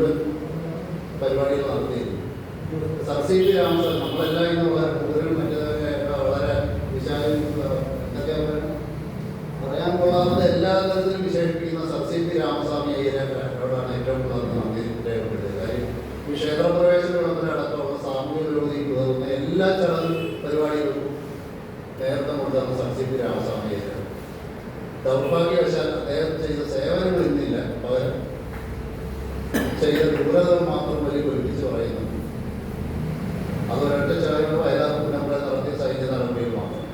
മുഴുവൻ പരിപാടികൾ നടത്തിയിരുന്നു. സബ്സിഡി രാമസർ നമ്മളെല്ലാം ഇന്ന് വളരെ കൂടുതലും മറ്റേതൊക്കെ വളരെ വിശാലം എന്തൊക്കെ പറയാൻ കൊള്ളാവുന്ന എല്ലാ തരത്തിലും വിശേഷിപ്പിക്കുന്ന സബ്സിഡി രാമസ്വാമി അയ്യരോടാണ് ഏറ്റവും കൂടുതൽ നന്ദി രേഖപ്പെടുത്തിയത് കാര്യം ഈ ക്ഷേത്രപ്രവേശന വിളംബരടക്കമുള്ള സാമൂഹിക വിരോധിക്ക് ഉതകുന്ന എല്ലാ ചടങ്ങ് പരിപാടികളും നേരത്തെ കൊണ്ടുവന്ന സബ്സിഡി രാമസ്വാമി അയ്യരാണ് ദൗർഭാഗ്യവശാൽ അദ്ദേഹം ചെയ്ത സേവനങ്ങൾ ഇന്നില്ല. പകരം ചെയ്ത ക്രൂരതകൾ മാത്രം വലിയ ഒഴിപ്പിച്ച് പറയുന്നു. അത് ഒരൊറ്റ ചടങ്ങ് വയലാർ നമ്മുടെ നടത്തിയ സൈന്യ നടപടികൾ മാത്രം.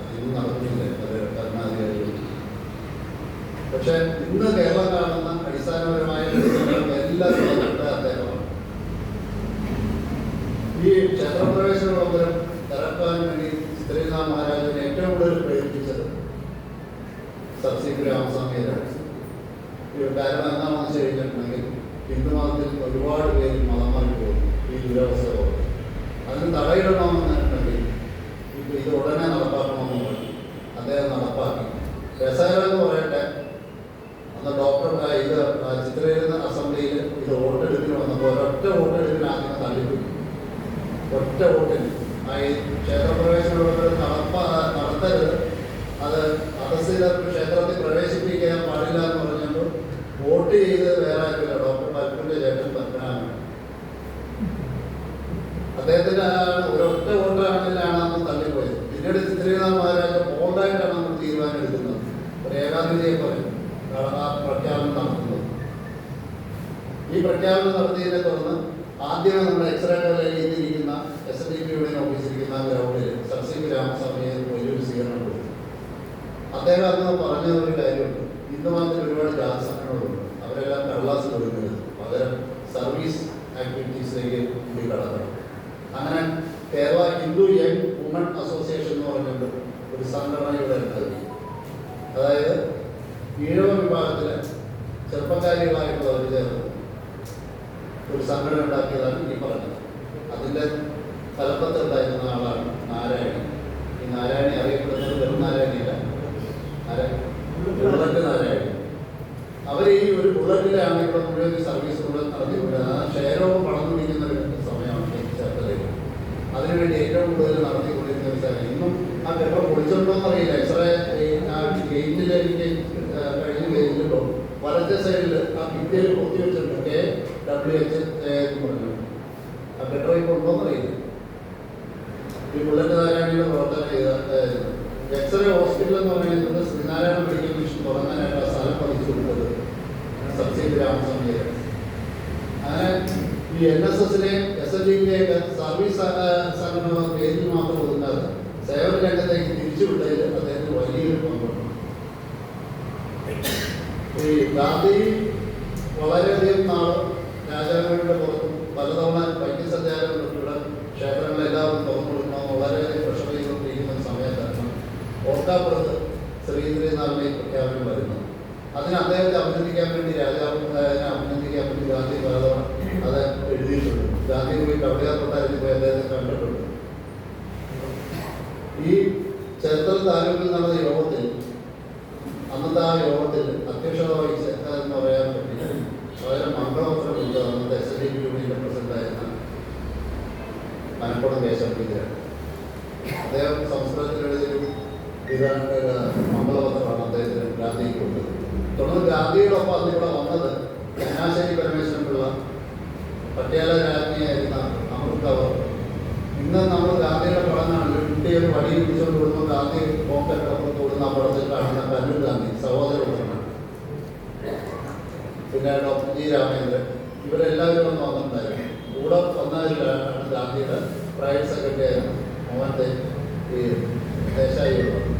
അത് ഇന്ന് നടക്കുന്നില്ല. അത് ഭരണാധികാരികൾ. പക്ഷെ ഇന്ന് കേരളം കാണുന്ന അടിസ്ഥാനപരമായ എല്ലാം തുറന്നിട്ട് അദ്ദേഹമാണ്. ഈ ക്ഷേത്രപ്രവേശന വിളംബരം തറക്കാൻ വേണ്ടി ചിത്രനാഥ മഹാരാജാവിനെ ഏറ്റവും കൂടുതൽ പ്രേരിപ്പിച്ചത് സബ്സിഡി രാമസ്വാമിയാണ് കാരണം എന്താണെന്ന് വെച്ച് കഴിഞ്ഞിട്ടുണ്ടെങ്കിൽ ഹിന്ദുമതത്തിൽ ഒരുപാട് പേര് മതം പോകുന്നു ഈ ദുരവസ്ഥ അതിന് തടയിടണമെന്നുണ്ടെങ്കിൽ ഇപ്പൊ ഇത് ഉടനെ നടപ്പാക്കണമെന്ന് പറഞ്ഞു അദ്ദേഹം നടപ്പാക്കി. രസകരം എന്ന് പറയട്ടെ അന്ന് ഡോക്ടർ ഇത് ചിത്രയിരുന്ന അസംബ്ലിയിൽ ഇത് വോട്ടെടുപ്പിന് വന്നപ്പോൾ ഒരൊറ്റ വോട്ടെടുപ്പിന് ആദ്യം തള്ളിപ്പോയി. ഒറ്റ വോട്ടിന്. ആ ഈ ക്ഷേത്രപ്രവേശനമുള്ളവർ അദ്ദേഹത്തിന്റെ ആ ഒരൊറ്റ വോട്ടാണെങ്കിലാണ് അന്ന് തള്ളിപ്പോയത്. പിന്നീട് ചിത്രീനാഥ് മഹാരാജ ബോർഡായിട്ടാണ് നമ്മൾ തീരുമാനം എടുക്കുന്നത് ഒരു ഏകാധിപതിയെ പോലെ. കാരണം പ്രഖ്യാപനം നടത്തുന്നത് ഈ പ്രഖ്യാപനം നടത്തിയതിനെ തുടർന്ന് ആദ്യമേ നമ്മുടെ എക്സ്റേ ഇരിക്കുന്ന എസ് ഡി പി യൂണിയൻ ഓഫീസിലിരിക്കുന്ന ഗ്രൗണ്ടിൽ സരസ്വതി രാമസ്വാമിയെ വലിയൊരു സ്വീകരണം കൊടുത്തു. അദ്ദേഹം അന്ന് പറഞ്ഞ ഒരു കാര്യമുണ്ട്. ഇന്ന് മാത്രം ഒരുപാട് ജാതി സംഘടനകളുണ്ട് അവരെല്ലാം കടലാസ് കൊടുക്കരുത്. പകരം സർവീസ് ആക്ടിവിറ്റീസിലേക്ക് കൂടി കടക്കണം അങ്ങനെ Kerala Hindu young women association എന്ന് പറഞ്ഞുകൊണ്ട് ഒരു സംഘടന ഇവിടെ അതായത് ഈഴവ വിഭാഗത്തിലെ ചെറുപ്പക്കാരികളായിട്ടുള്ളവർ ചേർന്ന് ഒരു സംഘടന ഉണ്ടാക്കിയതാണ് ഈ പറഞ്ഞത്. അതിന്റെ തലപ്പത്തുണ്ടായിരുന്ന ആളാണ് നാരായണി ഈ നാരായണി അറിയപ്പെടുന്നത് വെറും നാരായണിയല്ല ബുള്ളറ്റ് നാരായണി അവർ ഈ ഒരു ബുള്ളറ്റിലാണ് ഇവിടെ മുഴുവൻ സർവീസ് മുഴുവൻ നടത്തിക്കൊണ്ടിരുന്നത്. ആ ക്ഷയരോഗം വളർന്നുകൊണ്ടിരിക്കുന്ന ഒരു സമയമാണ് ചേർത്തത് അതിനുവേണ്ടി ഏറ്റവും കൂടുതൽ നടത്തിക്കൊണ്ടിരുന്ന ഒരു സ്ഥലം ഇന്നും ആ കെട്ടിടം അറിയില്ല. ആ ഗേറ്റിൽ എനിക്ക് കഴിഞ്ഞ ഗേറ്റിലുണ്ടോ വലത്തെ സൈഡിൽ ആ ഭിത്തിയിൽ പൊത്തി വെച്ചിട്ടുണ്ട്. കെ ഡബ്ല്യു എച്ച് എന്ന് പറഞ്ഞു ആ കെട്ടിടം ഇപ്പോൾ അറിയില്ല. ഈ ബുള്ളറ്റ് നാരായണിയുടെ പ്രവർത്തനം ചെയ്ത എക്സ്റേ ഹോസ്പിറ്റൽ എന്ന് പറയുന്നത് ശ്രീനാരായണ മെഡിക്കൽ മിഷൻ തുടങ്ങാനായിട്ട് ആ സ്ഥലം പതിച്ചു കൊടുത്തത് സബ്സിഡി അങ്ങനെ ഈ എൻ എസ് എസിലെയും എസ് എൻ ഡിയിലെയൊക്കെ സർവീസ് സംഘടന പേരിൽ മാത്രം ഒതുങ്ങാതെ സേവന രംഗത്തേക്ക് തിരിച്ചുവിട്ടതിൽ അദ്ദേഹത്തിന് വലിയൊരു പങ്കുണ്ട്. ഈ ഗാന്ധി വളരെയധികം നാൾ രാജാവിന്റെ പുറത്തും പലതവണ വൈദ്യസഞ്ചാരം ഇവിടെ ക്ഷേത്രങ്ങളെല്ലാവരും തുറന്നു കൊടുക്കണമെന്ന് വളരെയധികം പ്രഷർ ചെയ്തുകൊണ്ടിരിക്കുന്ന സമയത്താണ് ഓർക്കാപ്പുറത്ത് ശ്രീന്ദ്രനാഥിനെ പ്രഖ്യാപനം വരുന്നത്. അതിന് അദ്ദേഹത്തെ അഭിനന്ദിക്കാൻ വേണ്ടി രാജാവ് അഭിനന്ദിക്കാൻ വേണ്ടി ഗാന്ധി പലതവണ അത് എഴുതിയിട്ടുണ്ട്. ഗാന്ധി പോയി കൊട്ടാരത്തിൽ പോയി അദ്ദേഹത്തെ കണ്ടിട്ടുണ്ട്. ഈ ചേർത്തല താലൂക്കിൽ നടന്ന യോഗത്തിൽ അന്നത്തെ ആ യോഗത്തിൽ അധ്യക്ഷത വഹിച്ച എന്ന് പറയാൻ പറ്റി വളരെ മംഗളപത്രം കൊടുത്തത് അന്നത്തെ എസ് ഡി പി യൂണിയന്റെ പ്രസിഡന്റായിരുന്ന മലപ്പുറം കേശവത്തിലാണ് അദ്ദേഹം സംസ്കൃതത്തിൽ എഴുതിയൊരു ഇതാണ് ഒരു മംഗളപത്രമാണ് അദ്ദേഹത്തിന് ഗാന്ധിക്ക് കൊടുത്തത്. തുടർന്ന് ഗാന്ധിയോടൊപ്പം അതിലൂടെ വന്നത് ചങ്ങനാശ്ശേരി പരമേശ്വരനുള്ള പട്യാല രാജ്ഞിയായിരുന്ന അമൃത് കവർ ഇന്ന് നമ്മൾ ഗാന്ധിയുടെ കാണില്ല കുട്ടിയെ ഒരു വടി പിടിച്ചുകൊണ്ട് കൊടുക്കുമ്പോൾ ഗാന്ധി ബോംബെട്ടപ്പുറത്ത് കൊടുക്കുന്ന കൂടുന്ന അപകടത്തിൽ കാണുന്ന കല്ലു ഗാന്ധി സഹോദരനാണ് പിന്നെ ഡോക്ടർ ജി. രാമേന്ദ്രൻ. ഇവരെല്ലാവരും ഒന്ന് വന്നിട്ടുണ്ടായിരുന്നു. കൂടെ വന്നവരിലാണ് ഗാന്ധിയുടെ പ്രൈവറ്റ് സെക്രട്ടറി ആയിരുന്നു. മോഹൻ ഈ ദേശായി ഉള്ളത്